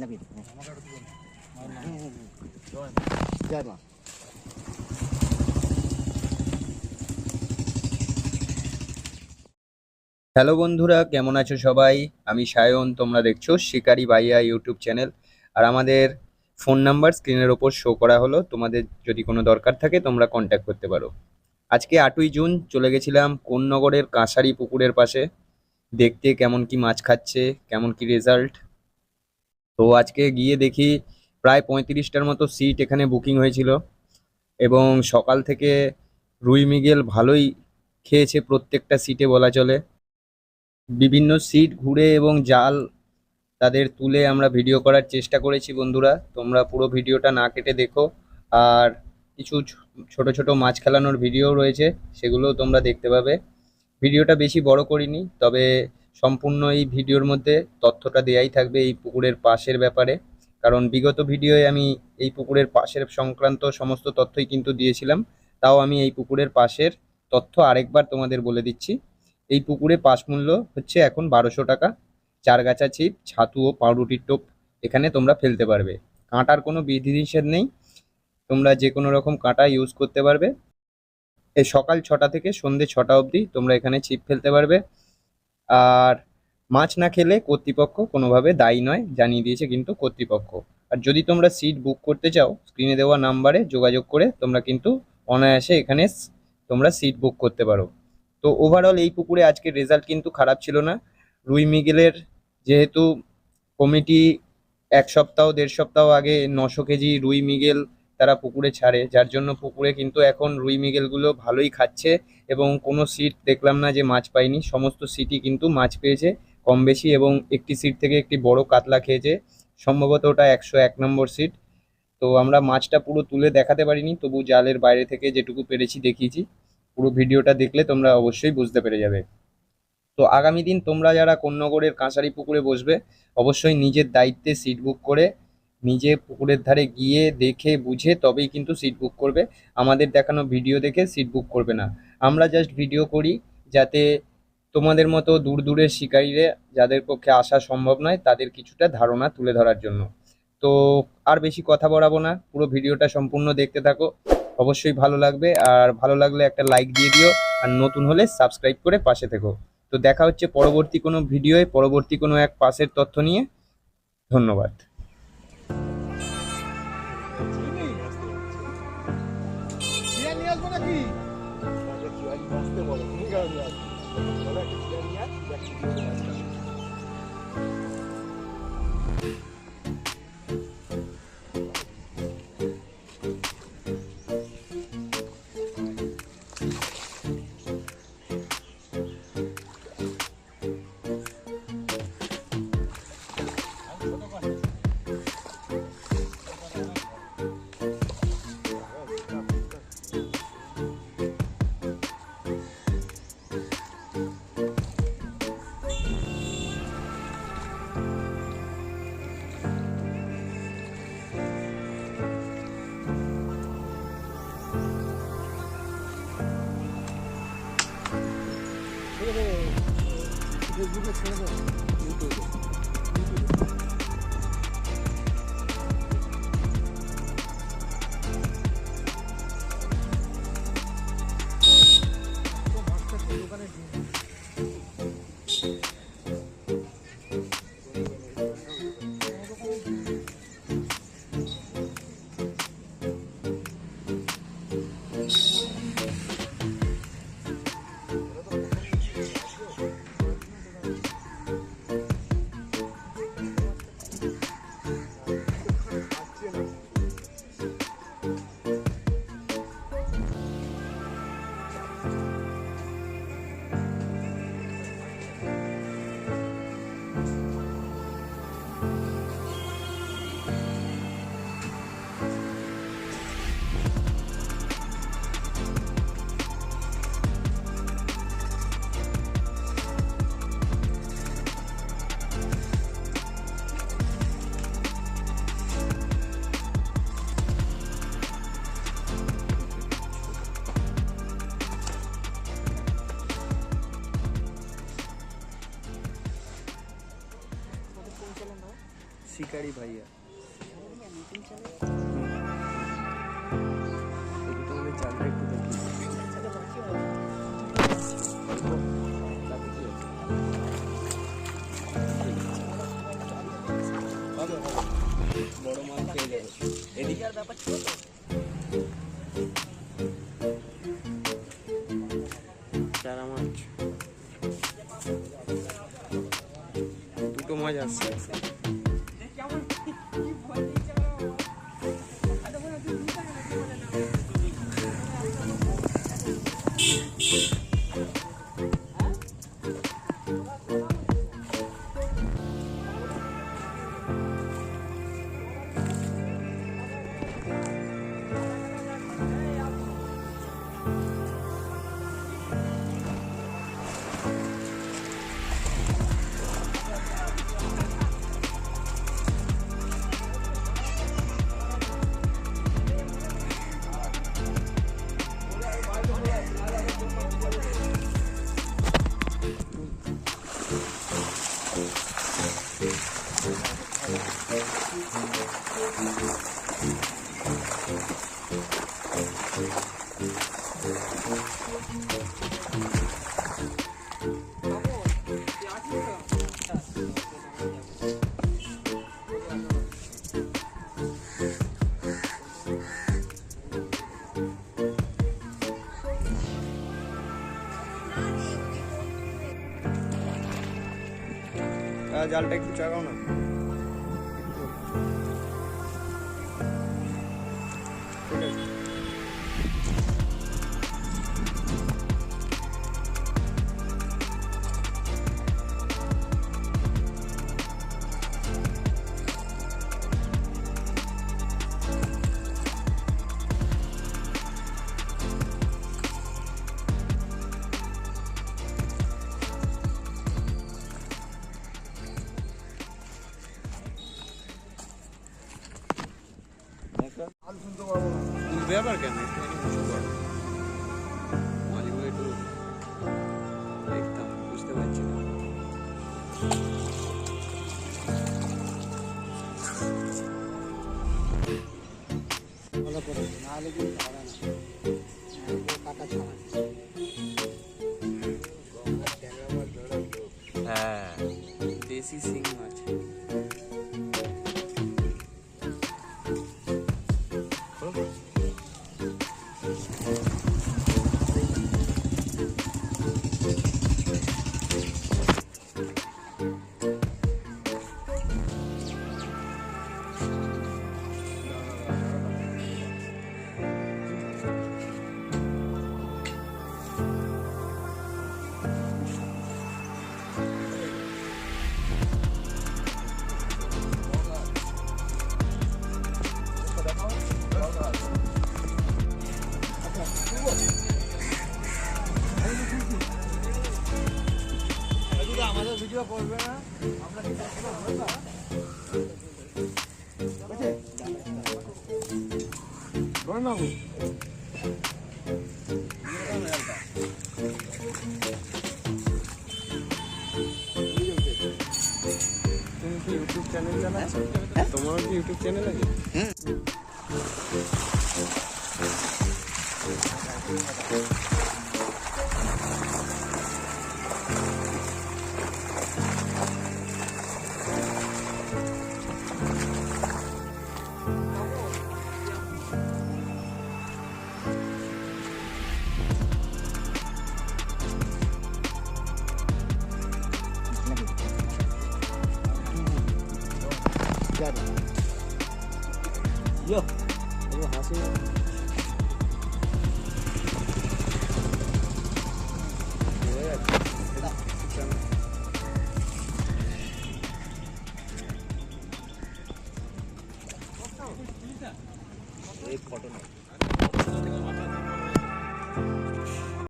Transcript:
মা হ্যালো বন্ধুরা, কেমন আছো সবাই? আমি সায়ন, তোমরা দেখছ শিকারি বাইয়া ইউটিউব চ্যানেল। আর আমাদের ফোন নাম্বার স্ক্রিনের ওপর শো করা হলো। তোমাদের যদি কোনো দরকার থাকে, তোমরা কন্ট্যাক্ট করতে পারো। আজকে আটই জুন, চলে গেছিলাম কোন্নগরের কাঁসারি পুকুরের পাশে। দেখতে কেমন কি মাছ খাচ্ছে, কেমন কি রেজাল্ট তো আজকে গিয়ে দেখি প্রায় পঁয়ত্রিশটার মতো সিট এখানে বুকিং হয়েছিল এবং সকাল থেকে রুই মিগেল ভালোই খেয়েছে প্রত্যেকটা সিটে বলা চলে। বিভিন্ন সিট ঘুরে এবং জাল তাদের তুলে আমরা ভিডিও করার চেষ্টা করেছি বন্ধুরা। তোমরা পুরো ভিডিওটা না কেটে দেখো। আর কিছু ছোট ছোট মাছ খেলানোর ভিডিও রয়েছে, সেগুলোও তোমরা দেখতে পাবে। ভিডিওটা বেশি বড় করিনি, তবে সম্পূর্ণ এই ভিডিওর মধ্যে তথ্যটা দেয়াই থাকবে এই পুকুরের পাশের ব্যাপারে। কারণ বিগত ভিডিওয়ে আমি এই পুকুরের পাশের সংক্রান্ত সমস্ত তথ্যই কিন্তু দিয়েছিলাম। তাও আমি এই পুকুরের পাশের তথ্য আরেকবার তোমাদের বলে দিচ্ছি। এই পুকুরে পাশ মূল্য হচ্ছে এখন বারোশো টাকা। চারগাছা ছিপ, ছাতু ও পাউরুটির টোপ এখানে তোমরা ফেলতে পারবে। কাঁটার কোনো বিধিনিষেধ নেই। তোমরা যে কোনো রকম কাঁটা ইউজ করতে পারবে। এই সকাল ছটা থেকে সন্ধে ছটা অবধি তোমরা এখানে ছিপ ফেলতে পারবে। আর মাছ না খেলে কর্তৃপক্ষ কোনোভাবে দায়ী নয়, জানিয়ে দিয়েছে কিন্তু কর্তৃপক্ষ। আর যদি তোমরা সিট বুক করতে চাও স্ক্রিনে দেওয়া নাম্বারে যোগাযোগ করে তোমরা কিন্তু অনায়াসে এখানে তোমরা সিট বুক করতে পারো। তো ওভারঅল এই পুকুরে আজকের রেজাল্ট কিন্তু খারাপ ছিল না। রুই মিগেলের যেহেতু কমিটি এক সপ্তাহ, দেড় সপ্তাহ আগে নশো কেজি রুই মিগেল তারা পুকুরে ছাড়ে, যার জন্য পুকুরে কিন্তু এখন রুই মিগেলগুলো ভালোই খাচ্ছে এবং কোনো সিট দেখলাম না যে মাছ পায়নি। সমস্ত সিটই কিন্তু মাছ পেয়েছে কম বেশি এবং একটি সিট থেকে একটি বড় কাতলা খেয়েছে, সম্ভবত ওটা একশো এক নম্বর সিট। তো আমরা মাছটা পুরো তুলে দেখাতে পারিনি, তবু জালের বাইরে থেকে যেটুকু পেরেছি দেখিয়েছি। পুরো ভিডিওটা দেখলে তোমরা অবশ্যই বুঝতে পেরে যাবে। তো আগামী দিন তোমরা যারা কোন্নগরের কাঁসারি পুকুরে বসবে, অবশ্যই নিজের দায়িত্বে সিট বুক করে নিজে পুকুরের ধারে গিয়ে দেখে, বুঝে তবেই কিন্তু সিট বুক করবে। আমাদের দেখানো ভিডিও দেখে সিট বুক করবে না। আমরা জাস্ট ভিডিও করি যাতে তোমাদের মতো দূর দূরের শিকারীরা যাদের পক্ষে আসা সম্ভব নয়, তাদের কিছুটা ধারণা তুলে ধরার জন্য। তো আর বেশি কথা বাড়াবো না, পুরো ভিডিওটা সম্পূর্ণ দেখতে থাকো। অবশ্যই ভালো লাগবে, আর ভালো লাগলে একটা লাইক দিয়ে দিও, আর নতুন হলে সাবস্ক্রাইব করে পাশে থেকো। তো দেখা হচ্ছে পরবর্তী কোনো ভিডিওয় পরবর্তী কোনো এক পাশের তথ্য নিয়ে। ধন্যবাদ। 就一个车子。শিকারি ভাইয়া একটু তোমাদের জালটা একটু দেখি বড় মাছ পেয়ে যাবে এদিকে চারা মাছ দুটো মাছ আসছে জালটা একটু চাগাও না। না তুলবে আবার কেন একটুখানি উঁচু করো মাঝগুলো একটু দেখতাম বুঝতে পারছি না ভালো করে নাহলে কিন্তু হবে না হ্যাঁ, কাটা ছাড়া হ্যাঁ দেশি আমাদের ভিডিও করবে না আমরা কি করব? না? বুঝলে? ধরে তুমি কি ইউটিউব চ্যানেল চালাচ্ছ তোমারও কি ইউটিউব চ্যানেল আছে যাবে।